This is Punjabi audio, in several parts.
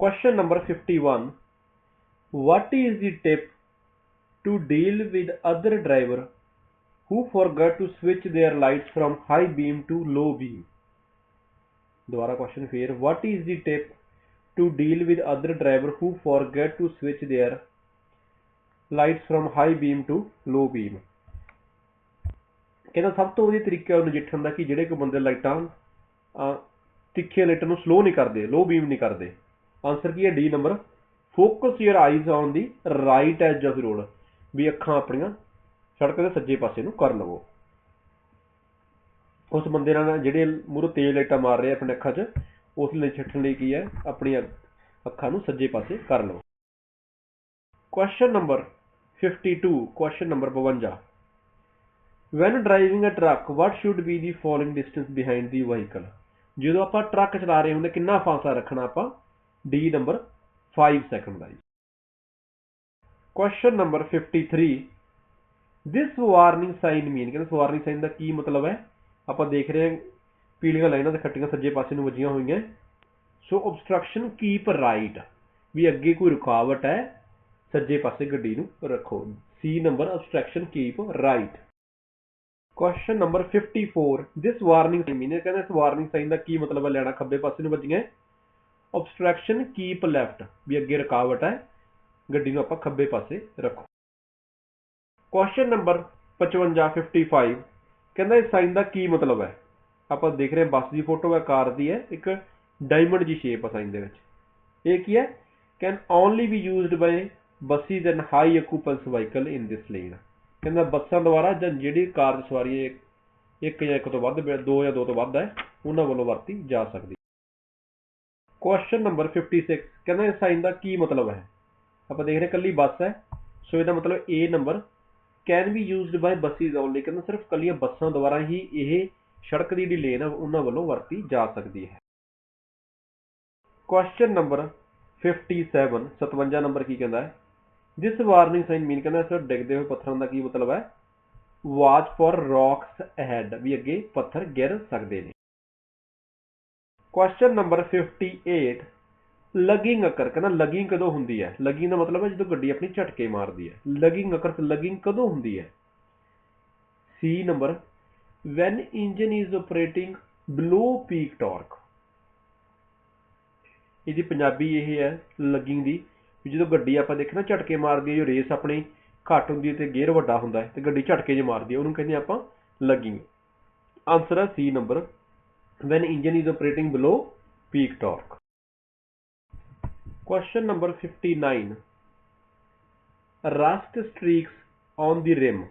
Question number 51. What is the tip to deal with other driver who forgot to switch their lights from high beam to low beam? ਦੁਬਾਰਾ question ਫੇਰ What is the tip to deal with other driver who forget to switch their lights from high beam to low beam? ਕਹਿੰਦਾ ਸਭ ਤੋਂ ਵਧੀਆ ਤਰੀਕਾ ਉਹ ਨਜਿੱਠਣ ਦਾ ਕਿ ਜਿਹੜੇ ਕੋ ਬੰਦੇ ਲਾਈਟਾਂ ਅਹ, ਤਿੱਖੀਆਂ ਲਾਈਟਾਂ ਨੂੰ ਸਲੋ ਨਹੀਂ ਕਰਦੇ ਲੋ ਬੀਮ ਨਹੀਂ ਕਰਦੇ ਆਨਸਰ ਕੀ ਹੈ D number focus your eyes on the right edge of road ਵੀ ਅੱਖਾਂ ਆਪਣੀਆਂ ਸੜਕ ਦੇ ਸੱਜੇ ਪਾਸੇ ਨੂੰ ਕਰ ਲਵੋ। ਉਸ ਬੰਦੇ ਨਾਲ ਜਿਹੜੇ ਮੂਹਰੋਂ ਤੇਜ਼ ਲਾਈਟਾਂ ਮਾਰ ਰਹੇ ਆਪਣੇ ਅੱਖਾਂ 'ਚ, ਉਸ ਲਈ ਛੱਡਣ ਲਈ ਕੀ ਹੈ? ਆਪਣੀਆਂ ਅੱਖਾਂ ਨੂੰ ਸੱਜੇ ਪਾਸੇ ਕਰ ਲਵੋ। Question number 52 question number 52 when driving a truck, what should be the falling distance behind the vehicle? ਜਦੋਂ ਆਪਾਂ ਟਰੱਕ ਚਲਾ ਰਹੇ ਹੁੰਦੇ, ਕਿੰਨਾ ਫਾਸਲਾ ਰੱਖਣਾ ਆਪਾਂ ਡੀ ਨੰਬਰ 5 ਸੈਕੰਡ ਦਾ ਜੀ question number 53 this warning sign mean ਕਹਿੰਦੇ ਵਾਰਨਿੰਗ ਸਾਈਨ ਦਾ ਕੀ ਮਤਲਬ ਹੈ? ਆਪਾਂ ਦੇਖ ਰਹੇ ਹਾਂ ਪੀਲੀਆਂ ਲਾਈਨਾਂ ਤੇ ਖੱਟੀਆਂ ਸੱਜੇ ਪਾਸੇ ਨੂੰ ਵੱਜੀਆਂ ਹੋਈਆਂ। ਸੋ obstruction ਕੀਪ ਰਾਈਟ ਵੀ ਅੱਗੇ ਕੋਈ ਰੁਕਾਵਟ ਹੈ, ਸੱਜੇ ਪਾਸੇ ਗੱਡੀ ਨੂੰ ਰੱਖੋ। C number obstruction keep right question number 54 this warning sign meaning ਕਹਿੰਦਾ ਇਸ ਵਾਰਨਿੰਗ ਸਾਈਨ ਦਾ ਕੀ ਮਤਲਬ ਹੈ? ਲੈਣਾ ਖੱਬੇ ਪਾਸੇ ਨੂੰ ਵੱਜੀਆਂ। Obstruction ਕੀਪ ਲੈਫਟ ਵੀ ਅੱਗੇ ਰੁਕਾਵਟ ਹੈ, ਗੱਡੀ ਨੂੰ ਆਪਾਂ ਖੱਬੇ ਪਾਸੇ ਰੱਖੋ। ਕੁਐਸਚਨ ਨੰਬਰ 55 55 ਕਹਿੰਦਾ ਇਸ ਸਾਈਨ ਦਾ ਕੀ ਮਤਲਬ ਹੈ? ਆਪਾਂ ਦੇਖ ਰਹੇ ਬੱਸ ਦੀ ਫੋਟੋ ਹੈ, ਕਾਰ ਦੀ ਹੈ, ਇੱਕ ਡਾਇਮੰਡ ਜੀ ਸ਼ੇਪ ਹੈ ਸਾਈਨ ਦੇ ਵਿੱਚ। ਇਹ ਕੀ ਹੈ? Can only be used by buses and high occupancy vehicle in this lane ਕਹਿੰਦਾ ਬੱਸਾਂ ਦੁਆਰਾ ਜਾਂ ਜਿਹੜੀ ਕਾਰ ਦੀ ਸਵਾਰੀ ਇੱਕ ਜਾਂ ਇੱਕ ਤੋਂ ਵੱਧ, ਦੋ ਜਾਂ ਦੋ ਤੋਂ ਵੱਧ ਹੈ, ਉਹਨਾਂ ਵੱਲੋਂ ਵਰਤੀ ਜਾ ਸਕਦੀ ਕੁਐਸਚਨ ਨੰਬਰ 56 ਕਹਿੰਦਾ ਇਸ ਸਾਈਨ ਦਾ ਕੀ ਮਤਲਬ ਹੈ? ਆਪਾਂ ਦੇਖ ਰਹੇ ਕੱਲੀ ਬੱਸ ਹੈ। ਸੋ ਇਹਦਾ ਮਤਲਬ A number can be used by buses only ਕਹਿੰਦਾ ਸਿਰਫ ਕੱਲੀਆਂ ਬੱਸਾਂ ਦੁਆਰਾ ਹੀ ਇਹ ਸੜਕ ਦੀ ਜਿਹੜੀ ਲੇਨ ਹੈ ਉਹਨਾਂ ਵੱਲੋਂ ਵਰਤੀ ਜਾ ਸਕਦੀ ਹੈ। ਕੁਐਸਚਨ ਨੰਬਰ 57 57 ਨੰਬਰ ਕੀ ਕਹਿੰਦਾ ਹੈ? ਜਿਸ ਵਾਰਨਿੰਗ ਸਾਈਨ ਮੀਨ ਕਹਿੰਦਾ ਸਰ ਡਿੱਗਦੇ ਹੋਏ ਪੱਥਰਾਂ ਦਾ ਕੀ ਮਤਲਬ ਹੈ? ਵਾਚ ਫॉर ਰੌਕਸ ਅਹੈਡ ਵੀ ਅੱਗੇ ਪੱਥਰ ਗਿਰ ਸਕਦੇ ਨੇ। ਕੁਐਸਚਨ ਨੰਬਰ 58 ਲਗਿੰਗ ਅਕਰ, ਕਹਿੰਦਾ ਲਗਿੰਗ ਕਦੋਂ ਹੁੰਦੀ ਹੈ? ਲਗਿੰਗ ਦਾ ਮਤਲਬ ਹੈ ਜਦੋਂ ਗੱਡੀ ਆਪਣੀ ਝਟਕੇ ਮਾਰਦੀ ਹੈ। ਲਗਿੰਗ ਅਕਰ ਲਗਿੰਗ ਕਦੋਂ ਹੁੰਦੀ ਹੈ? C number when engine is operating below peak torque ਇਹਦੀ ਪੰਜਾਬੀ ਇਹ ਹੈ ਲਗਿੰਗ ਦੀ ਜਦੋਂ ਗੱਡੀ ਆਪਾਂ ਦੇਖਣਾ ਝਟਕੇ ਮਾਰਦੀ ਹੈ, ਜੋ ਰੇਸ ਆਪਣੀ ਘੱਟ ਹੁੰਦੀ ਹੈ ਤੇ ਗੇਅਰ ਵੱਡਾ ਹੁੰਦਾ ਹੈ, ਤੇ ਗੱਡੀ ਝਟਕੇ 'ਚ ਮਾਰਦੀ ਹੈ, ਉਹਨੂੰ ਕਹਿੰਦੇ ਆਪਾਂ ਲਗਿੰਗ ਆਨਸਰ ਹੈ C number when engine is operating below peak torque. Question number 59 rust streaks on the rim.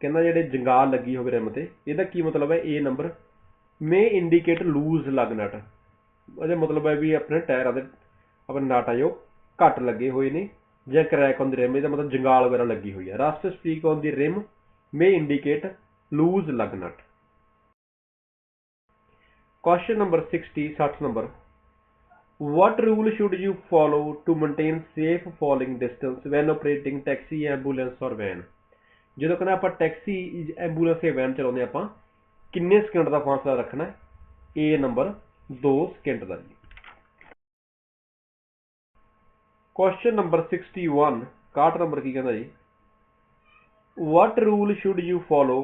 ਕਹਿੰਦਾ ਜਿਹੜੇ ਜੰਗਾਲ ਲੱਗੀ ਹੋਵੇ ਰਿਮ ਤੇ, ਇਹਦਾ ਕੀ ਮਤਲਬ ਹੈ? ਇਹ number may indicate loose lug ਨਟ ਉਹਦਾ ਮਤਲਬ ਹੈ ਵੀ ਆਪਣੇ ਟਾਇਰਾਂ ਦੇ, ਆਪਣੇ ਨਟ ਆ ਜੋ ਘੱਟ ਲੱਗੇ ਹੋਏ ਨੇ ਜਾਂ ਕ੍ਰੈਕ ਔਨ ਦੀ ਰਿਮ ਇਹਦਾ ਮਤਲਬ ਜੰਗਾਲ ਵਗੈਰਾ ਲੱਗੀ ਹੋਈ ਹੈ। Rust streak on the rim may indicate loose lug nut Question number 60, 60 number. What rule should you follow to maintain safe falling distance when operating taxi, ambulance or van? ਜਦੋਂ ਕਹਿੰਦਾ ਆਪਾਂ ਟੈਕਸੀ ਐਂਬੂਲੈਂਸ ਜਾਂ ਵੈਨ ਚਲਾਉਂਦੇ ਆਪਾਂ ਕਿੰਨੇ ਸਕਿੰਟ ਦਾ ਫਾਸਲਾ ਰੱਖਣਾ ਹੈ ਏ ਨੰਬਰ 2 ਸਕਿੰਟ ਦਾ ਜੀ ਕੁਐਸਚਨ ਨੰਬਰ 61 61 ਨੰਬਰ ਕੀ ਕਹਿੰਦਾ ਜੀ what rule should you follow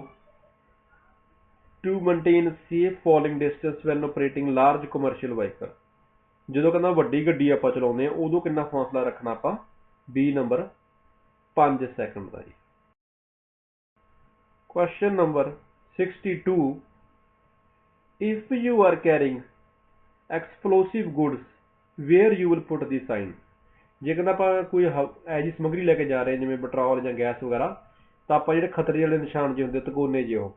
to maintain safe falling distance when operating large commercial vehicle ਜਦੋਂ ਕਹਿੰਦਾ ਵੱਡੀ ਗੱਡੀ ਆਪਾਂ ਚਲਾਉਂਦੇ ਆ ਉਦੋਂ ਕਿੰਨਾ ਫਾਸਲਾ ਰੱਖਣਾ ਆਪਾਂ ਬੀ ਨੰਬਰ 5 ਸੈਕਿੰਡ ਦਾ ਜੀ Question number 62. If you are carrying explosive goods, where you will put the sign? ਜੇ ਕਹਿੰਦਾ ਆਪਾਂ ਕੋਈ ਐਜੀ ਸਮਗਰੀ ਲੈ ਕੇ ਜਾ ਰਹੇ ਹਾਂ, ਜਿਵੇਂ ਪੈਟਰੋਲ ਜਾਂ ਗੈਸ ਵਗੈਰਾ ਤਾਂ ਆਪਾਂ ਜਿਹੜੇ ਖਤਰੇ ਵਾਲੇ ਨਿਸ਼ਾਨ ਜਿਹੇ ਹੁੰਦੇ ਤਕੋਨੇ ਜਿਹੇ ਉਹ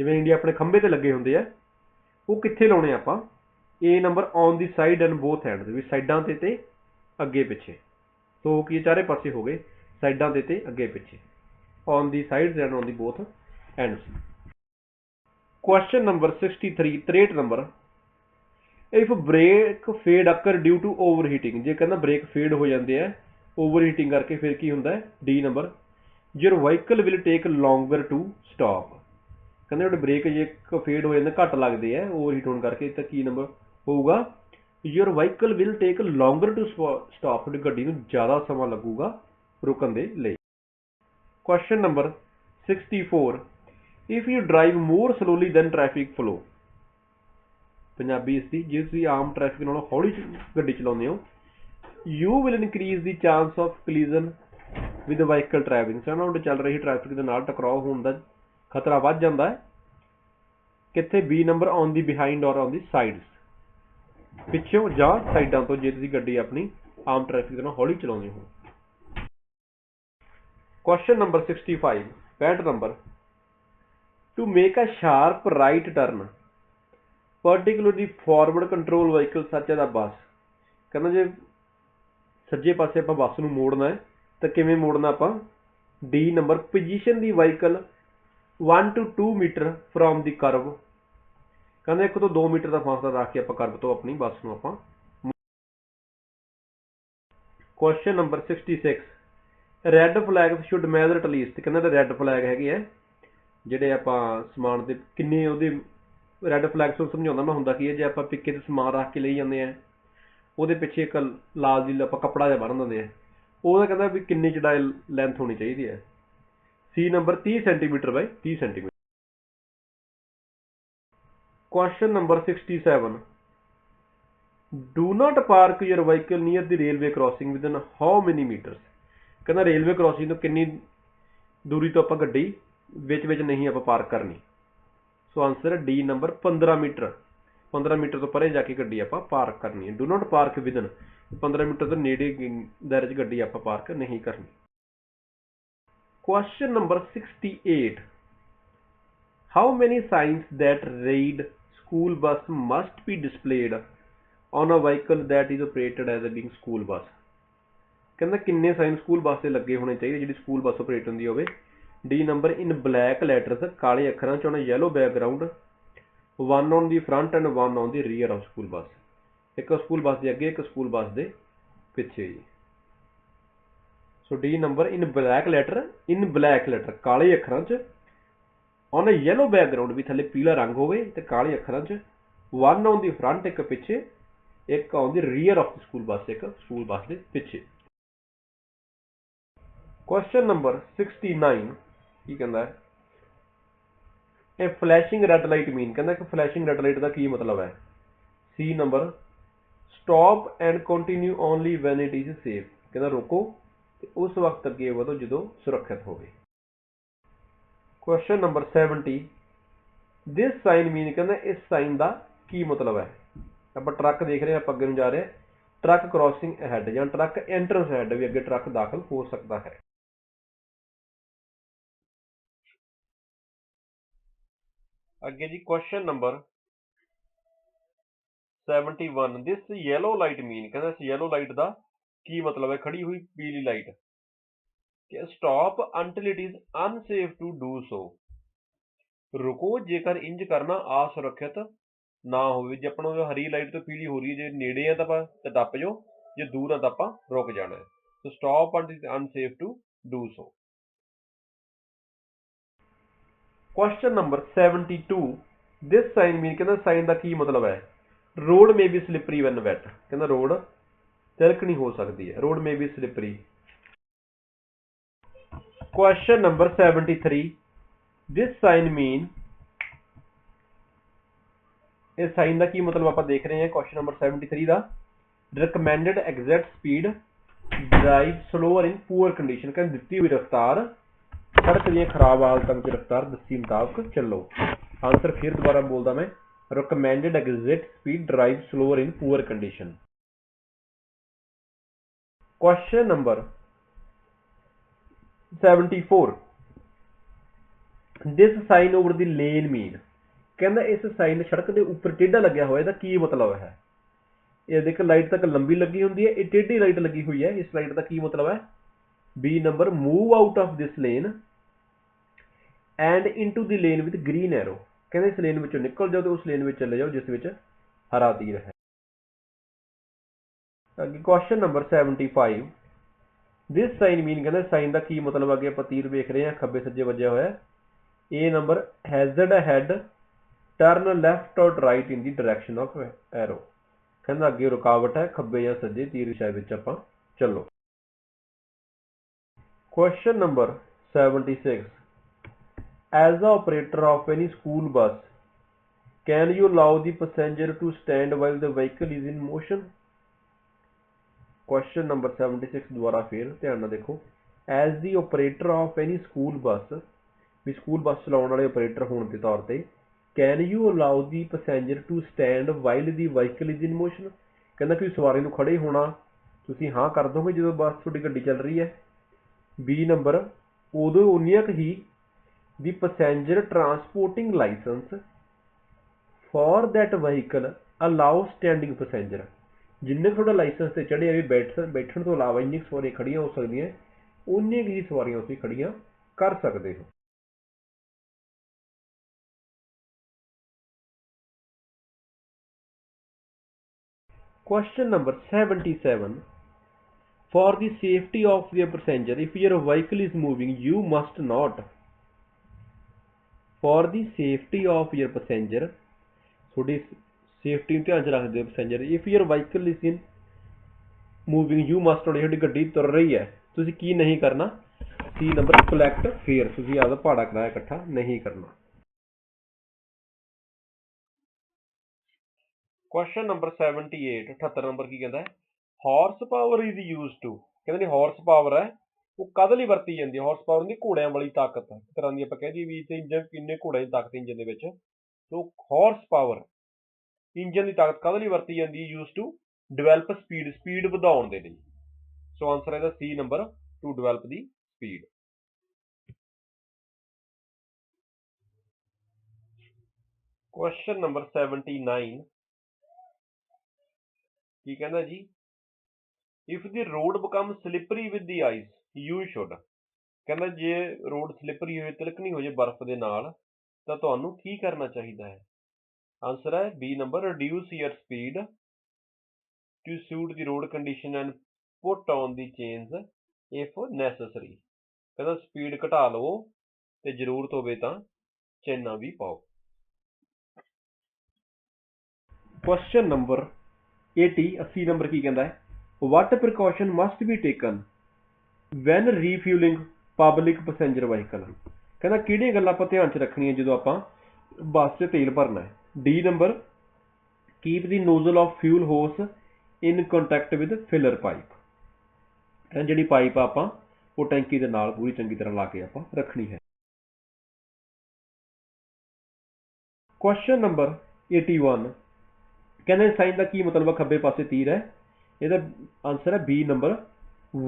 ਜਿਵੇਂ ਇੰਡੀਆ ਆਪਣੇ ਖੰਭੇ ਤੇ ਲੱਗੇ ਹੁੰਦੇ ਆ ਉਹ ਕਿੱਥੇ ਲਾਉਣੇ ਆਪਾਂ A number on the side and both hand ਵੀ ਸਾਈਡਾਂ ਤੇ ਤੇ ਅੱਗੇ ਪਿੱਛੇ ਸੋ ਕੀ ਚਾਰੇ ਪਾਸੇ ਹੋ ਗਏ ਸਾਈਡਾਂ ਦੇ ਤੇ ਅੱਗੇ ਪਿੱਛੇ on the sides and on the both ends question number 63 63 number if brake fade occur due to overheating ਜੇ ਕਹਿੰਦਾ ਬ੍ਰੇਕ ਫੇਡ ਹੋ ਜਾਂਦੇ ਆ ਓਵਰਹੀਟਿੰਗ ਕਰਕੇ ਫਿਰ ਕੀ ਹੁੰਦਾ ਹੈ D number your vehicle will take longer to stop ਕਹਿੰਦੇ ਜਿਹੜੇ ਬ੍ਰੇਕ ਜੇ ਫੇਡ ਹੋ ਜਾਂਦੇ ਘੱਟ ਲੱਗਦੇ ਆ ਓਵਰ ਹੀਟ ਹੋਣ ਕਰਕੇ ਤਾਂ ਕੀ ਨੰਬਰ ਹੋਊਗਾ your vehicle will take longer to stop ਤੁਹਾਡੀ ਗੱਡੀ ਨੂੰ ਜ਼ਿਆਦਾ ਸਮਾਂ ਲੱਗੂਗਾ ਰੁਕਣ ਦੇ ਲਈ question number 64 if you drive more slowly than traffic flow Punjabi ਇਸ ਦੀ ਜੇ ਤੁਸੀਂ ਆਮ ਟ੍ਰੈਫਿਕ ਨਾਲੋਂ ਹੌਲੀ ਗੱਡੀ ਚਲਾਉਂਦੇ ਹੋ you will increase the chance of collision with vehicle travelling ਸਨ ਉਹ ਚੱਲ ਰਹੀ ਟ੍ਰੈਫਿਕ ਦੇ ਨਾਲ ਟਕਰਾਅ ਹੋਣ ਦਾ ਖਤਰਾ ਵੱਧ ਜਾਂਦਾ ਹੈ। ਕਿੱਥੇ B number on the behind or on the sides ਪਿੱਛੋਂ ਜਾਂ ਸਾਈਡਾਂ ਤੋਂ ਜੇ ਤੁਸੀਂ ਗੱਡੀ ਆਪਣੀ ਆਮ ਟ੍ਰੈਫਿਕ ਦੇ ਨਾਲ ਹੌਲੀ ਚਲਾਉਂਦੇ ਹੋ। Question number 65 65 number to make a sharp right turn, particularly forward control vehicle such as a ਕਹਿੰਦਾ ਜੇ ਸੱਜੇ ਪਾਸੇ ਆਪਾਂ ਬੱਸ ਨੂੰ ਮੋੜਨਾ ਹੈ, ਤਾਂ ਕਿਵੇਂ ਮੋੜਨਾ ਆਪਾਂ? D number position the vehicle 1 to 2 metre from the curve ਕਹਿੰਦਾ 1 ਤੋਂ 2 ਮੀਟਰ ਦਾ ਫਾਸਲਾ ਰੱਖ ਕੇ ਆਪਾਂ ਕਰਵ ਤੋਂ ਆਪਣੀ ਬੱਸ ਨੂੰ ਆਪਾਂ question number 66 red flags should measure at least ਕਹਿੰਦਾ ਤੇ ਰੈੱਡ ਫਲੈਗ ਹੈਗੇ ਆ। ਜਿਹੜੇ ਆਪਾਂ ਸਮਾਨ ਦੇ ਕਿੰਨੇ ਉਹਦੇ ਰੈੱਡ ਫਲੈਗ ਤੋਂ ਸਮਝਾਉਂਦਾ ਮੈਂ ਹੁੰਦਾ ਕੀ ਹੈ, ਜੇ ਆਪਾਂ ਪਿੱਕੇ ਤੇ ਸਮਾਨ ਰੱਖ ਕੇ ਲਈ ਜਾਂਦੇ ਆ, ਉਹਦੇ ਪਿੱਛੇ ਇੱਕ ਲਾਲ ਜੀ ਆਪਾਂ ਕੱਪੜਾ ਜਿਹਾ ਬੰਨ ਦਿੰਦੇ ਆ। ਉਹਦਾ ਕਹਿੰਦਾ ਵੀ ਕਿੰਨੀ ਚੜਾਈ ਲੈਂਥ ਹੋਣੀ ਚਾਹੀਦੀ ਹੈ। C number 30 centimetre by 30 centimetre question number 67 do not park your vehicle near the railway crossing within how many metres ਕਹਿੰਦਾ ਰੇਲਵੇ ਕ੍ਰਾਸਿੰਗ ਤੋਂ ਕਿੰਨੀ ਦੂਰੀ ਤੋਂ ਆਪਾਂ ਗੱਡੀ ਵਿੱਚ ਵਿੱਚ ਨਹੀਂ ਆਪਾਂ ਪਾਰਕ ਕਰਨੀ। ਸੋ ਆਨਸਰ ਹੈ ਡੀ ਨੰਬਰ 15 ਮੀਟਰ। 15 ਮੀਟਰ ਤੋਂ ਪਰੇ ਜਾ ਕੇ ਗੱਡੀ ਆਪਾਂ ਪਾਰਕ ਕਰਨੀ ਹੈ। Do not park within 15 metre ਤੋਂ ਨੇੜੇ ਦਾਇਰੇ 'ਚ ਗੱਡੀ ਆਪਾਂ ਪਾਰਕ ਨਹੀਂ ਕਰਨੀ। Question number 68. How many signs that read school bus must be displayed on a vehicle that is operated as a being school bus? ਕਹਿੰਦਾ ਕਿੰਨੇ ਸਾਈਨ ਸਕੂਲ ਬੱਸ ਤੇ ਲੱਗੇ ਹੋਣੇ ਚਾਹੀਦੇ ਜਿਹੜੀ ਸਕੂਲ ਬੱਸ ਆਪਰੇਟ ਹੁੰਦੀ ਹੋਵੇ D number in black letters ਕਾਲੇ ਅੱਖਰਾਂ 'ਚ on yellow background one on the front end one on the rear of school bus ਇੱਕ ਸਕੂਲ ਬੱਸ ਦੇ ਅੱਗੇ ਇੱਕ ਸਕੂਲ ਬੱਸ ਦੇ ਪਿੱਛੇ ਜੀ so D number in black letter in black letter ਕਾਲੇ ਅੱਖਰਾਂ ਚ ਔਨ ਅ ਯੈਲੋ background ਵੀ ਥੱਲੇ ਪੀਲਾ ਰੰਗ ਹੋਵੇ ਤੇ ਕਾਲੇ ਅੱਖਰਾਂ ਚ ਵਨ ਔਨ ਦੀ ਫਰੰਟ ਇੱਕ ਪਿੱਛੇ ਇੱਕ on the rear of the school bus ਇੱਕ ਸਕੂਲ ਬੱਸ ਦੇ ਪਿੱਛੇ ਕੁਐਸਚਨ ਨੰਬਰ 69 ਕੀ ਕਹਿੰਦਾ ਹੈ ਇਹ ਫਲੈਸ਼ਿੰਗ ਰੈੱਡ ਲਾਈਟ ਮੀਨ ਕਹਿੰਦਾ ਕਿ ਫਲੈਸ਼ਿੰਗ ਰੈੱਡ ਲਾਈਟ ਦਾ ਕੀ ਮਤਲਬ ਹੈ C number stop and continue only when it is safe ਕਹਿੰਦਾ ਰੋਕੋ ਤੇ ਉਸ ਵਕਤ ਅੱਗੇ ਵਧੋ ਜਦੋਂ ਸੁਰੱਖਿਅਤ ਹੋਵੇ। Question number 70 this sign mean ਕਹਿੰਦਾ ਇਸ ਸਾਈਨ ਦਾ ਕੀ ਮਤਲਬ ਹੈ? ਆਪਾਂ ਟਰੱਕ ਦੇਖ ਰਹੇ ਆਪਾਂ ਅੱਗੇ ਨੂੰ ਜਾ ਰਹੇ ਟਰੱਕ ਕ੍ਰਾਸਿੰਗ ਅਹੈਡ ਜਾਂ ਟਰੱਕ ਐਂਟਰੈਂਸ ਅਹੈਡ ਵੀ ਅੱਗੇ ਟਰੱਕ ਦਾਖਲ ਹੋ ਸਕਦਾ ਹੈ। ਅੱਗੇ ਜੀ question number 71 this yellow light mean ਕਹਿੰਦਾ ਇਸ ਯੈਲੋ ਲਾਈਟ ਦਾ ਕੀ ਮਤਲਬ ਹੈ? ਖੜੀ ਹੋਈ ਪੀਲੀ ਲਾਈਟ। ਕਿ stop until it is unsafe to do so ਰੁਕੋ, ਜੇਕਰ ਇੰਜ ਕਰਨਾ ਅਸੁਰੱਖਿਅਤ ਨਾ ਹੋਵੇ। ਜੇ ਆਪਣਾ ਹਰੀ ਲਾਈਟ ਤੋਂ ਪੀਲੀ ਹੋ ਰਹੀ ਜੇ ਨੇੜੇ ਆ ਤਾਂ ਆਪਾਂ ਟੱਪ ਜਾਓ। ਜੇ ਦੂਰ ਆ ਤਾਂ ਆਪਾਂ ਰੁਕ ਜਾਣਾ ਹੈ। So stop until it unsafe to do so question number 72 this sign mean ਕਹਿੰਦਾ ਸਾਈਨ ਦਾ ਕੀ ਮਤਲਬ ਹੈ? Road may be slippery when wet ਕਹਿੰਦਾ ਰੋਡ ਤਿਲਕਣੀ ਹੋ ਸਕਦੀ ਹੈ। Road may be slippery question number 73 this sign mean ਇਹ ਸਾਈਨ ਦਾ ਕੀ ਮਤਲਬ ਆਪਾਂ ਦੇਖ ਰਹੇ ਹਾਂ ਕੁਐਸਚਨ ਨੰਬਰ 73 ਦਾ। Recommended exact speed, drive slower in poor condition ਕਹਿੰਦੇ ਦਿੱਤੀ ਹੋਈ ਰਫ਼ਤਾਰ, ਸੜਕ ਦੀਆਂ ਖਰਾਬ ਹਾਲਤਾਂ ਵਿੱਚ ਰਫ਼ਤਾਰ ਦੱਸੀ ਮੁਤਾਬਕ ਚੱਲੋ। ਆਨਸਰ ਫਿਰ ਦੁਬਾਰਾ ਬੋਲਦਾ ਮੈਂ। Recommended exit speed, drive slower in poor condition question number 74 this sign over the lane mean. ਕਹਿੰਦਾ ਇਸ ਸਾਈਨ ਸੜਕ ਦੇ ਉੱਪਰ ਟੇਢਾ ਲੱਗਿਆ ਹੋਇਆ, ਇਹਦਾ ਕੀ ਮਤਲਬ ਹੈ? ਇਹ ਦੇਖ ਲਾਈਟ ਤੱਕ ਲੰਬੀ ਲੱਗੀ ਹੁੰਦੀ ਹੈ, ਇਹ ਟੇਢੀ ਲਾਈਟ ਲੱਗੀ ਹੋਈ ਹੈ, ਇਸ ਲਾਈਟ ਦਾ ਕੀ ਮਤਲਬ ਹੈ? B number move out of this lane and into the lane with green arrow ਕਹਿੰਦੇ ਇਸ ਲੇਨ ਵਿੱਚੋਂ ਨਿਕਲ ਜਾਓ ਤੇ ਉਸ ਲੇਨ ਵਿੱਚ ਚਲੇ ਜਾਓ, ਜਿਸ ਵਿੱਚ ਹਰਾ ਤੀਰ ਹੈ। ਅੱਗੇ question number 75 this sign mean ਕਹਿੰਦਾ ਸਾਈਨ ਦਾ ਕੀ ਮਤਲਬ ਅੱਗੇ ਆਪਾਂ ਤੀਰ ਵੇਖ ਰਹੇ ਹਾਂ, ਖੱਬੇ ਸੱਜੇ ਵੱਜਿਆ ਹੋਇਆ ਇਹ number hazard ahead turn left or right in the direction of arrow ਕਹਿੰਦਾ ਅੱਗੇ ਰੁਕਾਵਟ ਹੈ, ਖੱਬੇ ਜਾਂ ਸੱਜੇ ਤੀਰ ਦਿਸ਼ਾ ਵਿੱਚ ਆਪਾਂ ਚੱਲੋ। Question number 76 as the operator of any school bus, can you allow the passenger to stand while the vehicle is in motion? Question number 76 ਦੁਆਰਾ ਫੇਰ ਧਿਆਨ ਨਾਲ ਦੇਖੋ। As the operator of any school bus we school bus ਚਲਾਉਣ ਵਾਲੇ ਆਪਰੇਟਰ ਹੋਣ ਦੇ ਤੌਰ ਤੇ can you allow the passenger to stand while the vehicle is in motion ਕਹਿੰਦਾ ਕਿ ਸਵਾਰੀ ਨੂੰ ਖੜੇ ਹੋਣਾ, ਤੁਸੀਂ ਹਾਂ ਕਰ ਦੋਗੇ ਜਦੋਂ ਬੱਸ ਤੁਹਾਡੀ ਗੱਡੀ ਚੱਲ ਰਹੀ ਹੈ। ਬੀ ਨੰਬਰ ਉਦੋਂ ਉਨੀਆਂ ਕੁ ਹੀ the passenger transporting licence for that vehicle allow standing passenger ਜਿੰਨੇ ਕੁ ਤੁਹਾਡਾ ਲਾਇਸੈਂਸ ਤੇ ਚੜ੍ਹੇ ਆ ਵੀ ਬੈਠ ਬੈਠਣ ਤੋਂ ਇਲਾਵਾ ਇੰਨੀ ਕੁ ਸਵਾਰੀਆਂ ਖੜੀਆਂ ਹੋ ਸਕਦੀਆਂ ਉਨੀਆਂ ਕੁ ਹੀ ਸਵਾਰੀਆਂ ਤੁਸੀਂ ਖੜੀਆਂ ਕਰ ਸਕਦੇ ਹੋ Question number 77. For the safety of the passenger, if your vehicle is moving, you must not. For the safety of your passenger, ਤੁਹਾਡੀ ਸੇਫਟੀ ਨੂੰ ਧਿਆਨ ਚ ਰੱਖਦੇ ਹੋ passenger if your vehicle is in moving you must ਤੁਹਾਡੀ ਜਿਹੜੀ ਗੱਡੀ ਤੁਰ ਰਹੀ ਹੈ। ਤੁਸੀਂ ਕੀ ਨਹੀਂ ਕਰਨਾ? ਸੀ ਨੰਬਰ ਕਲੈਕਟ ਫੇਅਰ ਤੁਸੀਂ ਆਪਦਾ ਭਾੜਾ ਕਿਰਾਇਆ ਇਕੱਠਾ ਨਹੀਂ ਕਰਨਾ। ਕੁਐਸਚਨ ਨੰਬਰ 78 78 ਨੰਬਰ ਕੀ ਕਹਿੰਦਾ ਹੈ? Horse power is used to ਕਹਿੰਦੇ ਨੇ ਹਾਰਸ ਪਾਵਰ ਹੈ, ਉਹ ਕਦ ਲਈ ਵਰਤੀ ਜਾਂਦੀ ਹੈ? ਹਾਰਸ ਪਾਵਰ ਦੀ ਘੋੜਿਆਂ ਵਾਲੀ ਤਾਕਤ। ਇੱਕ ਤਰ੍ਹਾਂ ਦੀ ਆਪਾਂ ਕਹਿ ਦਈਏ ਵੀ ਤੇ ਇੰਜਨ ਕਿੰਨੇ ਘੋੜਿਆਂ ਦੀ ਤਾਕਤ ਇੰਜਨ ਦੇ ਵਿੱਚ। ਸੋ ਹਾਰਸ ਪਾਵਰ ਇੰਜਨ ਦੀ ਤਾਕਤ ਕਦ ਲਈ ਵਰਤੀ ਜਾਂਦੀ ਹੈ? Use to develop speed speed ਵਧਾਉਣ ਦੇ ਲਈ। ਸੋ ਆਨਸਰ ਇਹਦਾ C number to develop the speed question number 79 ਕੀ ਕਹਿੰਦਾ ਜੀ? If the road become slippery with the ice you should ਕਹਿੰਦਾ ਜੇ ਰੋਡ ਸਲਿਪਰੀ ਹੋਵੇ ਤਿਲਕਣੀ ਹੋ ਜੇ ਬਰਫ਼ ਦੇ ਨਾਲ, ਤਾਂ ਤੁਹਾਨੂੰ ਕੀ ਕਰਨਾ ਚਾਹੀਦਾ ਹੈ? ਆਨਸਰ ਹੈ B number reduce your speed to suit the road condition and put on the chains if necessary ਕਹਿੰਦਾ ਸਪੀਡ ਘਟਾ ਲਓ ਤੇ ਜ਼ਰੂਰਤ ਹੋਵੇ ਤਾਂ ਚੈਨਾਂ ਵੀ ਪਾਓ। ਕੁਐਸਚਨ ਨੰਬਰ 80 80 ਨੰਬਰ ਕੀ ਕਹਿੰਦਾ ਹੈ? What precaution must be taken when refuelling public passenger vehicle? ਕਹਿੰਦਾ ਕਿਹੜੀਆਂ ਗੱਲਾਂ ਆਪਾਂ ਧਿਆਨ 'ਚ ਰੱਖਣੀਆਂ ਜਦੋਂ ਆਪਾਂ ਬੱਸ 'ਚ ਤੇਲ ਭਰਨਾ ਹੈ? D number keep the nozzle of fuel hose in contact with filler pipe ਕਹਿੰਦਾ ਜਿਹੜੀ ਪਾਈਪ ਆਪਾਂ, ਉਹ ਟੈਂਕੀ ਦੇ ਨਾਲ ਪੂਰੀ ਚੰਗੀ ਤਰ੍ਹਾਂ ਲਾ ਕੇ ਆਪਾਂ ਰੱਖਣੀ ਹੈ। ਕੁਐਸਚਨ ਨੰਬਰ 81 ਕਹਿੰਦੇ ਸਾਈਨ ਦਾ ਕੀ ਮਤਲਬ ਹੈ ਖੱਬੇ ਪਾਸੇ ਤੀਰ ਹੈ। ਇਹਦਾ ਆਨਸਰ ਹੈ B number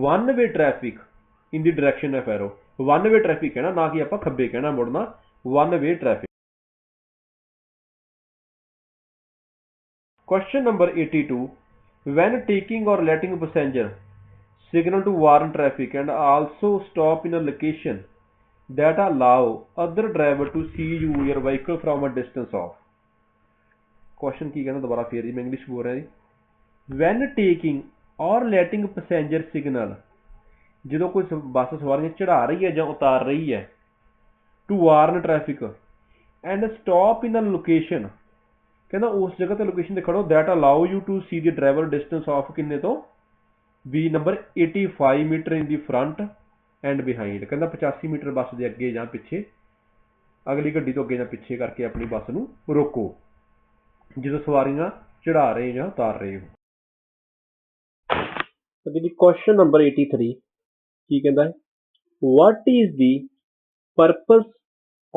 one way traffic in the direction of arrow one way traffic ਕਹਿਣਾ ਨਾ ਕਿ ਆਪਾਂ ਖੱਬੇ ਕਹਿਣਾ, ਮੁੜਨਾ। One way traffic question number 82 when taking or letting passenger signal to warn traffic and also stop in a location that allow other driver to see you your vehicle from a distance of question ਕੀ ਕਹਿੰਦਾ ਦੁਬਾਰਾ ਫੇਰ ਜੀ ਮੈਂ ਇੰਗਲਿਸ਼ ਬੋਲ ਰਿਹਾ ਜੀ when taking or letting passenger signal ਜਦੋਂ ਕੋਈ ਸ- ਬੱਸ ਸਵਾਰੀਆਂ ਚੜਾ ਰਹੀ ਹੈ ਜਾਂ ਉਤਾਰ ਰਹੀ ਹੈ to warn traffic and stop in a location ਕਹਿੰਦਾ ਉਸ ਜਗ੍ਹਾ ਤੇ ਲੋਕੇਸ਼ਨ ਤੇ ਖੜੋ, that allow you to see the driver distance of ਕਿੰਨੇ ਤੋਂ? B number 85 metre in the front and behind, ਕਹਿੰਦਾ 85 ਮੀਟਰ ਬੱਸ ਦੇ ਅੱਗੇ ਜਾਂ ਪਿੱਛੇ। ਅਗਲੀ ਗੱਡੀ ਤੋਂ ਅੱਗੇ ਜਾਂ ਪਿੱਛੇ ਕਰਕੇ ਆਪਣੀ ਬੱਸ ਨੂੰ ਰੋਕੋ। ਜਦੋਂ ਸਵਾਰੀਆਂ ਚੜਾ ਰਹੇ ਜਾਂ ਉਤਾਰ ਰਹੇ ਹੋ। ਅਗਲੀ ਕੁਐਸਚਨ ਨੰਬਰ 83 ਕੀ ਕਹਿੰਦਾ ਹੈ? What is the purpose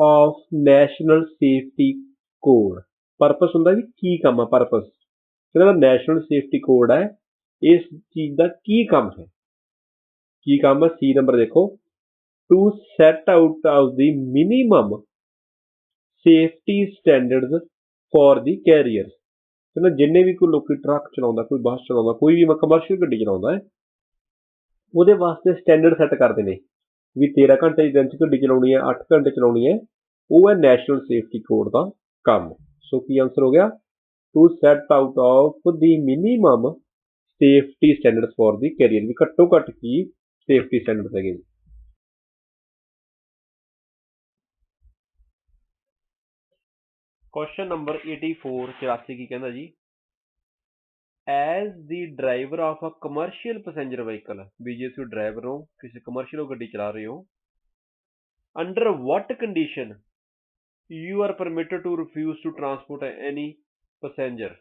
of national safety code purpose ਹੁੰਦਾ ਵੀ ਕੀ ਕੰਮ ਆ ਪਰਪਸ ਕਹਿੰਦਾ ਨੈਸ਼ਨਲ ਸੇਫਟੀ ਕੋਡ ਹੈ ਇਸ ਚੀਜ਼ ਦਾ ਕੀ ਕੰਮ ਹੈ? ਕੀ ਕੰਮ ਹੈ ਸੀ ਨੰਬਰ ਦੇਖੋ। To set out of the minimum safety standards for the carrier ਕਹਿੰਦਾ ਜਿੰਨੇ ਵੀ ਕੋਈ ਲੋਕੀ ਟਰੱਕ ਚਲਾਉਂਦਾ, ਕੋਈ ਬੱਸ ਚਲਾਉਂਦਾ, ਕੋਈ ਵੀ ਕਮਰਸ਼ੀਅਲ ਗੱਡੀ ਚਲਾਉਂਦਾ ਹੈ, ਉਹਦੇ ਵਾਸਤੇ ਸਟੈਂਡਰਡ ਸੈੱਟ ਕਰਦੇ ਨੇ। ਵੀ 13 ਘੰਟੇ ਦੀ ਦਿਨ 'ਚ ਗੱਡੀ ਚਲਾਉਣੀ ਹੈ 8 ਘੰਟੇ ਚਲਾਉਣੀ ਹੈ, ਉਹ ਹੈ ਨੈਸ਼ਨਲ ਸੇਫਟੀ ਕੋਡ ਦਾ ਕੰਮ। ਸੋ ਕੀ ਆਨਸਰ ਹੋ ਗਿਆ? To set out of the minimum safety standards for the carrier ਵੀ ਘੱਟੋ ਘੱਟ ਕੀ ਸੇਫਟੀ ਸਟੈਂਡਰਡਸ ਹੈਗੇ ਕੁਐਸਚਨ ਨੰਬਰ 84 84 ਕੀ ਕਹਿੰਦਾ ਜੀ? As the driver of a commercial passenger vehicle ਵੀ ਜੇ ਤੁਸੀਂ ਡਰਾਈਵਰ ਹੋ, ਕਿਸੇ ਕਮਰਸ਼ੀਅਲ ਗੱਡੀ ਚਲਾ ਰਹੇ ਹੋ under what condition you are permitted to refuse to transport any passenger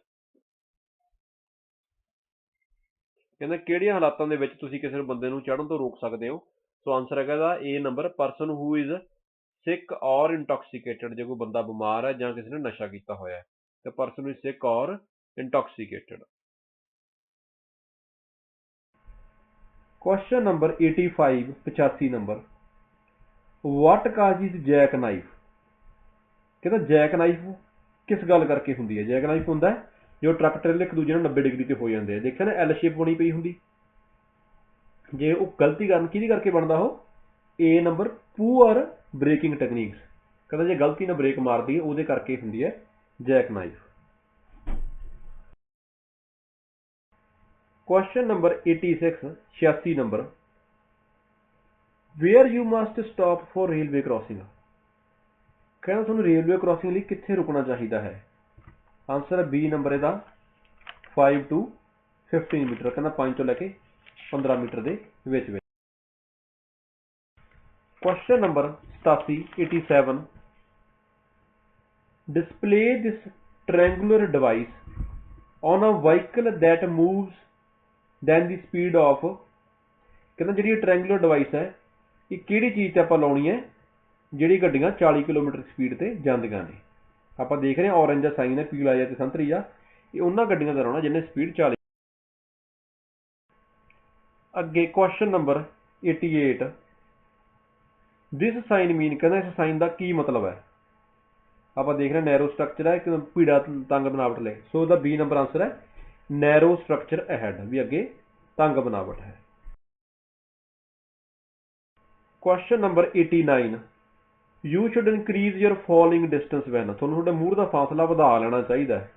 ਕਹਿੰਦਾ, ਕਿਹੜੀਆਂ ਹਾਲਾਤਾਂ ਦੇ ਵਿੱਚ ਤੁਸੀਂ ਕਿਸੇ ਨੂੰ ਬੰਦੇ ਨੂੰ ਚੜ੍ਹਨ ਤੋਂ ਰੋਕ ਸਕਦੇ ਹੋ? ਸੋ ਆਨਸਰ ਹੈਗਾ ਦਾ A number person who is sick or intoxicated ਜੇ ਕੋਈ ਬੰਦਾ ਬਿਮਾਰ ਹੈ ਜਾਂ ਕਿਸੇ ਨੇ ਨਸ਼ਾ ਕੀਤਾ ਹੋਇਆ ਹੈ, ਤੇ person is sick or intoxicated question number 85 85 number what causes jackknife ਕਹਿੰਦਾ ਜੈਕ ਨਾਈਫ ਕਿਸ ਗੱਲ ਕਰਕੇ ਹੁੰਦੀ ਹੈ? ਜੈਕ ਨਾਈਫ ਹੁੰਦਾ ਹੈ ਜੋ ਟਰੱਕ ਟ੍ਰੇਲਰ ਇੱਕ ਦੂਜੇ ਨਾਲ 90 ਡਿਗਰੀ ਤੇ ਹੋ ਜਾਂਦੇ ਆ। ਦੇਖਿਆ ਨਾ ਐਲ ਸ਼ੇਪ ਬਣੀ ਪਈ ਹੁੰਦੀ। ਜੇ ਉਹ ਗਲਤੀ ਕਰਨ ਕਿਹਦੀ ਕਰਕੇ ਬਣਦਾ ਉਹ? A number poor braking techniques ਕਹਿੰਦਾ ਜੇ ਗਲਤੀ ਨਾਲ ਬ੍ਰੇਕ ਮਾਰਦੀ ਉਹਦੇ ਕਰਕੇ ਹੁੰਦੀ ਹੈ jackknife. Question number 86 86 number where you must stop for railway crossing ਕਹਿੰਦਾ ਤੁਹਾਨੂੰ ਰੇਲਵੇ ਕ੍ਰਾਸਿੰਗ ਲਈ ਕਿੱਥੇ ਰੁਕਣਾ ਚਾਹੀਦਾ ਹੈ? ਆਨਸਰ ਹੈ ਬੀ ਨੰਬਰ ਇਹਦਾ 5 ਟੂ 15 ਮੀਟਰ, ਕਹਿੰਦਾ 5 ਤੋਂ ਲੈ ਕੇ 15 ਮੀਟਰ ਦੇ ਵਿੱਚ ਵਿੱਚ। Question number 87 87 display this triangular device on a vehicle that moves than the speed of, ਕਹਿੰਦਾ ਜਿਹੜੀ ਇਹ triangular ਡਿਵਾਈਸ ਹੈ, ਇਹ ਕਿਹੜੀ ਚੀਜ਼ ਤੇ ਆਪਾਂ ਲਾਉਣੀ ਹੈ? ਜਿਹੜੀ ਗੱਡੀਆਂ 40 ਕਿਲੋਮੀਟਰ ਸਪੀਡ ਤੇ ਜਾਂਦੀਆਂ ਨੇ। ਆਪਾਂ ਦੇਖ ਰਹੇ ਹਾਂ orange ਦਾ ਸਾਈਨ ਹੈ, ਪੀਲਾ ਜਾਂ ਤੇ ਸੰਤਰੀ ਆ। ਇਹ ਉਹਨਾਂ ਗੱਡੀਆਂ ਦਾ ਲਾਉਣਾ ਜਿਹਨੇ ਸਪੀਡ 40 ਅੱਗੇ question number 88 this sign mean ਕਹਿੰਦਾ ਇਸ ਸਾਈਨ ਦਾ ਕੀ ਮਤਲਬ ਹੈ? ਆਪਾਂ ਦੇਖ ਰਹੇ ਨੈਰੋ ਸਟਰਕਚਰ ਹੈ ਇੱਕ ਭੀੜਾ ਤੰਗ ਬਣਾਵਟ ਲਈ। ਸੋ ਉਹਦਾ ਬੀ ਨੰਬਰ ਆਨਸਰ ਹੈ ਨੈਰੋ ਸਟਰਕਚਰ ਅਹੈਡ ਵੀ ਅੱਗੇ ਤੰਗ ਬਣਾਵਟ ਹੈ। Question number 89 you should increase your following distance when ਤੁਹਾਨੂੰ ਤੁਹਾਡੇ ਮੂਹਰ ਦਾ ਫਾਸਲਾ ਵਧਾ ਲੈਣਾ ਚਾਹੀਦਾ ਹੈ।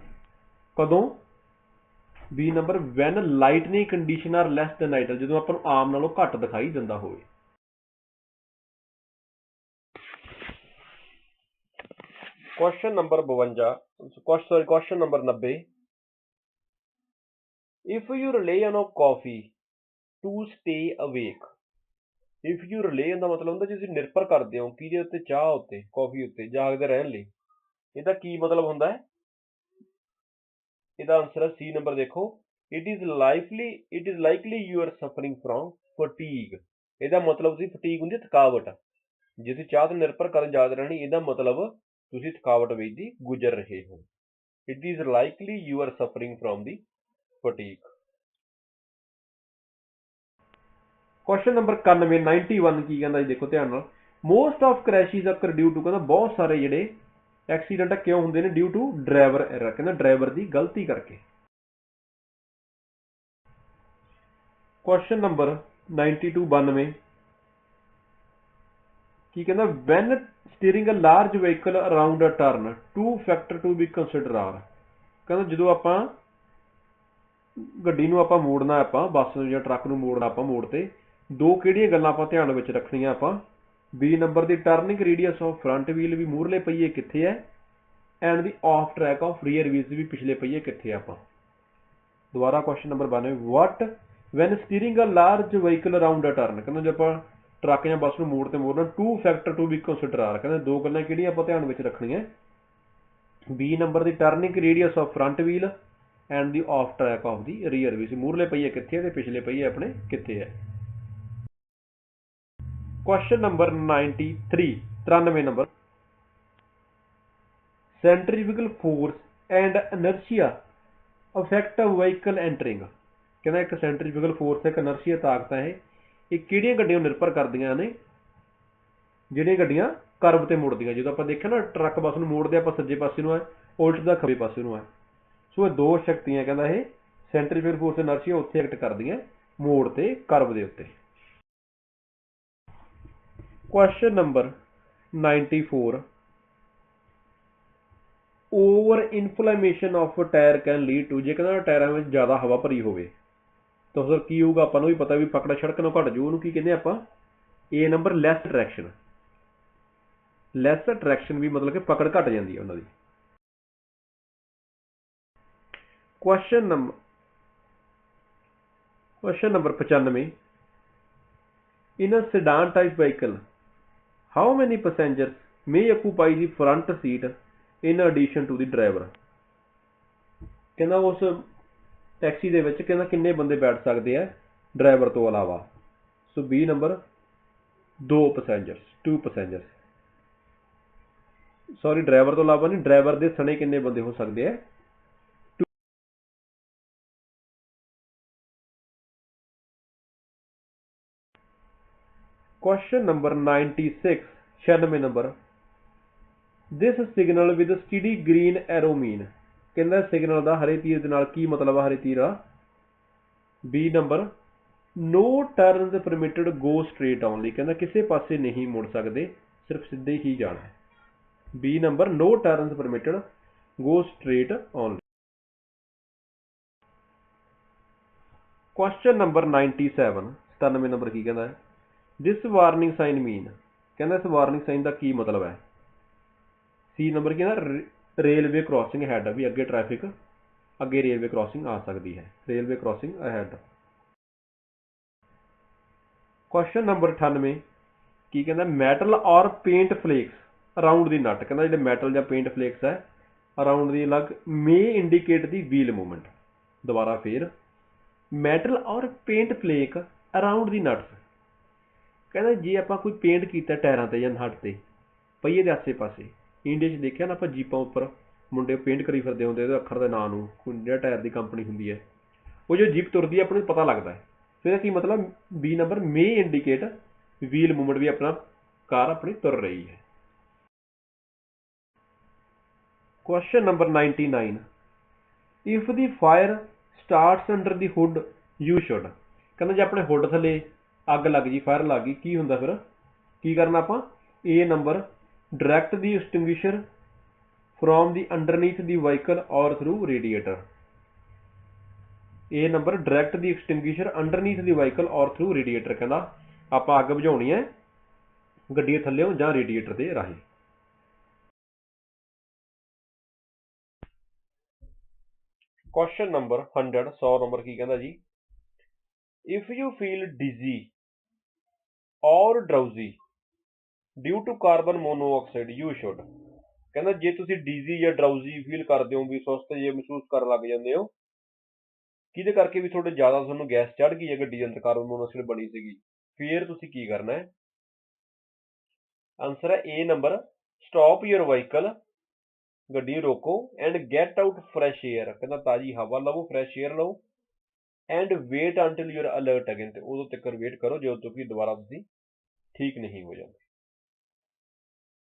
ਕਦੋਂ? B number when lighting condition are less than ideal ਜਦੋਂ ਆਪਾਂ ਨੂੰ ਆਮ ਨਾਲੋਂ ਘੱਟ ਦਿਖਾਈ ਦਿੰਦਾ ਹੋਵੇ। Question number 52 question question number 90 if you rely on a coffee to stay awake if you rely ਦਾ ਮਤਲਬ ਹੁੰਦਾ ਜੇ ਤੁਸੀਂ ਨਿਰਭਰ ਕਰਦੇ ਹੋ ਕਿਹਦੇ ਉੱਤੇ ਚਾਹ ਉੱਤੇ ਕਾਫੀ ਉੱਤੇ, ਜਾਗਦੇ ਰਹਿਣ ਲਈ। ਇਹਦਾ ਕੀ ਮਤਲਬ ਹੁੰਦਾ ਹੈ? ਇਹਦਾ ਆਨਸਰ ਹੈ ਸੀ ਨੰਬਰ ਦੇਖੋ। It is likely it is likely you are suffering from fatigue ਇਹਦਾ ਮਤਲਬ ਸੀ ਫਟੀਗ ਹੁੰਦੀ ਥਕਾਵਟ। ਜੇ ਤੁਸੀਂ ਚਾਹ ਤੇ ਨਿਰਭਰ ਕਰਨ ਜਾਗਦੇ ਰਹਿਣੀ ਇਹਦਾ ਮਤਲਬ ਤੁਸੀਂ ਥਕਾਵਟ ਵਿੱਚ ਦੀ ਗੁਜ਼ਰ ਰਹੇ ਹੋ। It is likely you are suffering from the fatigue question number 91 91 ਕੀ ਕਹਿੰਦਾ ਜੀ, ਦੇਖੋ ਧਿਆਨ ਨਾਲ। Most of crashes occur due to ਕਹਿੰਦਾ ਬਹੁਤ ਸਾਰੇ ਜਿਹੜੇ ਐਕਸੀਡੈਂਟ ਕਿਉਂ ਹੁੰਦੇ ਨੇ? ਡਿਊ ਟੂ ਡਰਾਈਵਰ ਐਰਰ ਕਹਿੰਦਾ ਡਰਾਈਵਰ ਦੀ ਗਲਤੀ ਕਰਕੇ। ਕੁਐਸਚਨ ਨੰਬਰ 92 92 ਕੀ ਕਹਿੰਦਾ? When steering a large vehicle around a turn two factor to be consider are ਕਹਿੰਦਾ ਜਦੋਂ ਆਪਾਂ ਗੱਡੀ ਨੂੰ ਆਪਾਂ ਮੋੜਨਾ ਆਪਾਂ, ਬੱਸ ਨੂੰ ਜਾਂ ਟਰੱਕ ਨੂੰ ਮੋੜਨਾ ਆਪਾਂ ਮੋੜ ਤੇ ਦੋ ਕਿਹੜੀਆਂ ਗੱਲਾਂ ਆਪਾਂ ਧਿਆਨ ਵਿੱਚ ਰੱਖਣੀਆਂ ਆਪਾਂ? B number the turning radius of front wheel ਵੀ ਮੂਹਰਲੇ ਪਹੀਏ ਕਿੱਥੇ ਹੈ? And the off track of rear wheels ਵੀ ਪਿਛਲੇ ਪਹੀਏ ਕਿੱਥੇ ਆਪਾਂ? ਦੁਬਾਰਾ question number 92 what when steering a large vehicle around a turn ਕਹਿੰਦਾ ਜੇ ਆਪਾਂ ਟਰੱਕ ਜਾਂ ਬੱਸ ਨੂੰ ਮੋੜ ਤੇ ਮੋੜਨਾ two factor to be consider are ਕਹਿੰਦੇ ਦੋ ਗੱਲਾਂ ਕਿਹੜੀਆਂ ਆਪਾਂ ਧਿਆਨ ਵਿੱਚ ਰੱਖਣੀਆਂ? B number the turning radius of front wheel and the off track of the rear wheel ਮੂਹਰਲੇ ਪਹੀਏ ਕਿੱਥੇ ਹੈ ਤੇ ਪਿਛਲੇ ਪਹੀਏ ਆਪਣੇ ਕਿੱਥੇ ਹੈ question number 93 93 number centrifugal force and inertia affect vehicle entering ਕਹਿੰਦਾ ਇੱਕ ਸੈਂਟਰੀਫਿਕਲ ਫੋਰਸ ਇੱਕ ਇਨਰਸ਼ੀਆ ਤਾਕਤ ਹੈ ਇਹ ਕਿਹੜੀਆਂ ਗੱਡੀਆਂ ਨਿਰਭਰ ਕਰਦੀਆਂ ਨੇ? ਜਿਹੜੀਆਂ ਗੱਡੀਆਂ ਕਰਵ ਤੇ ਮੁੜਦੀਆਂ। ਜਦੋਂ ਆਪਾਂ ਦੇਖਿਆ ਨਾ, ਟਰੱਕ ਬੱਸ ਨੂੰ ਮੋੜਦੇ ਆਪਾਂ ਸੱਜੇ ਪਾਸੇ ਨੂੰ ਹੈ ਉਲਟ ਦਾ ਖੱਬੇ ਪਾਸੇ ਨੂੰ ਹੈ ਸੋ ਇਹ ਦੋ ਸ਼ਕਤੀਆਂ, ਕਹਿੰਦਾ ਇਹ ਸੈਂਟਰੀਫਿਕਲ ਫੋਰਸ ਇਨਰਸ਼ੀਆ ਉੱਥੇ ਐਕਟ ਕਰਦੀਆਂ, ਮੋੜ ਤੇ ਕਰਵ ਦੇ ਉੱਤੇ। Question number 94 over inflation of tyre can lead to ਜੇ ਕਹਿੰਦਾ ਟਾਇਰਾਂ ਵਿੱਚ ਜ਼ਿਆਦਾ ਹਵਾ ਭਰੀ ਹੋਵੇ ਤਾਂ ਫਿਰ ਕੀ ਹੋਊਗਾ ਆਪਾਂ ਨੂੰ ਵੀ ਪਤਾ ਵੀ ਪਕੜ ਸੜਕ ਨੂੰ ਘਟ ਜੂ ਉਹਨੂੰ ਕੀ ਕਹਿੰਦੇ ਆਪਾਂ? A number less traction less traction ਵੀ ਮਤਲਬ ਕਿ ਪਕੜ ਘਟ ਜਾਂਦੀ ਹੈ ਉਹਨਾਂ ਦੀ। Question number Question number 95. In a sedan type vehicle, how many passengers may occupy the front seat in addition to the driver? ਕਹਿੰਦਾ ਉਸ ਟੈਕਸੀ ਦੇ ਵਿੱਚ ਕਹਿੰਦਾ ਕਿੰਨੇ ਬੰਦੇ ਬੈਠ ਸਕਦੇ ਆ ਡਰਾਈਵਰ ਤੋਂ ਇਲਾਵਾ? So B number 2 passengers 2 passengers sorry driver ਤੋਂ ਇਲਾਵਾ ਨਹੀਂ ਡਰਾਈਵਰ ਦੇ ਸਣੇ ਕਿੰਨੇ ਬੰਦੇ ਹੋ ਸਕਦੇ ਆ? Question number 96 96 number This signal with a steady green arrow mean ਕਹਿੰਦਾ ਸਿਗਨਲ ਦਾ ਹਰੇ ਤੀਰ ਦੇ ਨਾਲ ਕੀ ਮਤਲਬ ਆ ਹਰੇ ਤੀਰ ਆ B number no turns permitted go straight only ਕਹਿੰਦਾ ਕਿਸੇ ਪਾਸੇ ਨਹੀਂ ਮੁੜ ਸਕਦੇ ਸਿਰਫ ਸਿੱਧੇ ਹੀ ਜਾਣਾ ਹੈ B number no turns permitted go straight only Question number 97 97 number ਕੀ ਕਹਿੰਦਾ ਹੈ ਦਿਸ ਵਾਰਨਿੰਗ ਸਾਈਨ ਮੀਨ ਕਹਿੰਦਾ ਇਸ ਵਾਰਨਿੰਗ ਸਾਈਨ ਦਾ ਕੀ ਮਤਲਬ ਹੈ? ਸੀ ਨੰਬਰ ਕੀ ਕਹਿੰਦਾ ਰੇਲਵੇ ਕ੍ਰਾਸਿੰਗ ਹੈਡ ਵੀ ਅੱਗੇ ਟ੍ਰੈਫਿਕ ਅੱਗੇ ਰੇਲਵੇ ਕ੍ਰਾਸਿੰਗ ਆ ਸਕਦੀ ਹੈ। Railway crossing ahead question number 98 ਕੀ ਕਹਿੰਦਾ? Metal or paint flakes around the nut. ਕਹਿੰਦਾ ਜਿਹੜੇ ਮੈਟਲ ਜਾਂ ਪੇਂਟ ਫਲੇਕਸ ਹੈ ਅਰਾਊਂਡ ਦੀ ਅਲੱਗ may indicate the wheel movement ਦੁਬਾਰਾ ਫੇਰ। Metal or paint flake around the nuts. ਕਹਿੰਦਾ ਜੇ ਆਪਾਂ ਕੋਈ ਪੇਂਟ ਕੀਤਾ ਟਾਇਰਾਂ ਤੇ ਜਾਂ ਨਟ ਤੇ, ਪਹੀਏ ਦੇ ਆਸੇ-ਪਾਸੇ ਇੰਡੀਆ 'ਚ ਦੇਖਿਆ ਨਾ ਆਪਾਂ ਜੀਪਾਂ ਉੱਪਰ, ਮੁੰਡੇ ਪੇਂਟ ਕਰੀ ਫਿਰਦੇ ਹੁੰਦੇ ਉਹਦੇ ਅੱਖਰ ਦੇ ਨਾਂ ਨੂੰ, ਕੋਈ ਜਿਹੜਾ ਟਾਇਰ ਦੀ ਕੰਪਨੀ ਹੁੰਦੀ ਹੈ, ਉਹ ਜੋ ਜੀਪ ਤੁਰਦੀ ਹੈ ਆਪਾਂ ਨੂੰ ਪਤਾ ਲੱਗਦਾ ਹੈ। ਫਿਰ ਕੀ ਮਤਲਬ? B number may indicate wheel movement ਵੀ ਆਪਣਾ ਕਾਰ ਆਪਣੀ ਤੁਰ ਰਹੀ ਹੈ। Question number 99 if the fire starts under the hood you should ਕਹਿੰਦਾ ਜੇ ਆਪਣੇ ਹੁੱਡ ਥੱਲੇ ਅੱਗ ਲੱਗ ਗਈ, ਫਾਇਰ ਲੱਗ ਗਈ, ਕੀ ਹੁੰਦਾ ਫਿਰ? ਕੀ ਕਰਨਾ ਆਪਾਂ? A number direct the extinguisher from the underneath the vehicle or through radiator A number direct the extinguisher underneath the vehicle or through radiator ਕਹਿੰਦਾ ਆਪਾਂ ਅੱਗ ਬੁਝਾਉਣੀ ਹੈ ਗੱਡੀ ਦੇ ਥੱਲੇੋਂ ਜਾਂ ਰੇਡੀਏਟਰ ਦੇ ਰਾਹੀਂ। ਕੁਐਸਚਨ ਨੰਬਰ 100 100 ਨੰਬਰ ਕੀ ਕਹਿੰਦਾ ਜੀ? If you feel dizzy or drowsy due to carbon monoxide you should ਕਹਿੰਦਾ ਜੇ ਤੁਸੀਂ ਡੀਜ਼ੀ ਜਾਂ ਡਰਾਊਜ਼ੀ ਫੀਲ ਕਰਦੇ ਹੋ, ਵੀ ਸੁਸਤ ਜੇ ਮਹਿਸੂਸ ਕਰਨ ਲੱਗ ਜਾਂਦੇ ਹੋ, ਕਿਹਦੇ ਕਰਕੇ ਵੀ ਤੁਹਾਡੇ ਜ਼ਿਆਦਾ ਤੁਹਾਨੂੰ ਗੈਸ ਚੜ ਗਈ ਹੈ ਗੱਡੀ ਦੇ ਅੰਦਰ ਕਾਰਬਨ ਮੋਨੋਆਕਸਾਈਡ ਬਣੀ ਸੀਗੀ। ਫਿਰ ਤੁਸੀਂ ਕੀ ਕਰਨਾ ਹੈ? ਆਨਸਰ ਹੈ A number stop your vehicle ਗੱਡੀ ਰੋਕੋ and get out fresh air ਕਹਿੰਦਾ ਤਾਜ਼ੀ ਹਵਾ ਲਵੋ ਫਰੈਸ਼ 에ਅਰ ਲਓ and wait until you are alert again ਤੇ ਉਦੋਂ ਤੱਕ ਵੇਟ ਕਰੋ ਜਦੋਂ ਤੱਕ ਕਿ ਦੁਬਾਰਾ ਤੁਸੀਂ ਠੀਕ ਨਹੀਂ ਹੋ ਜਾਂਦੇ।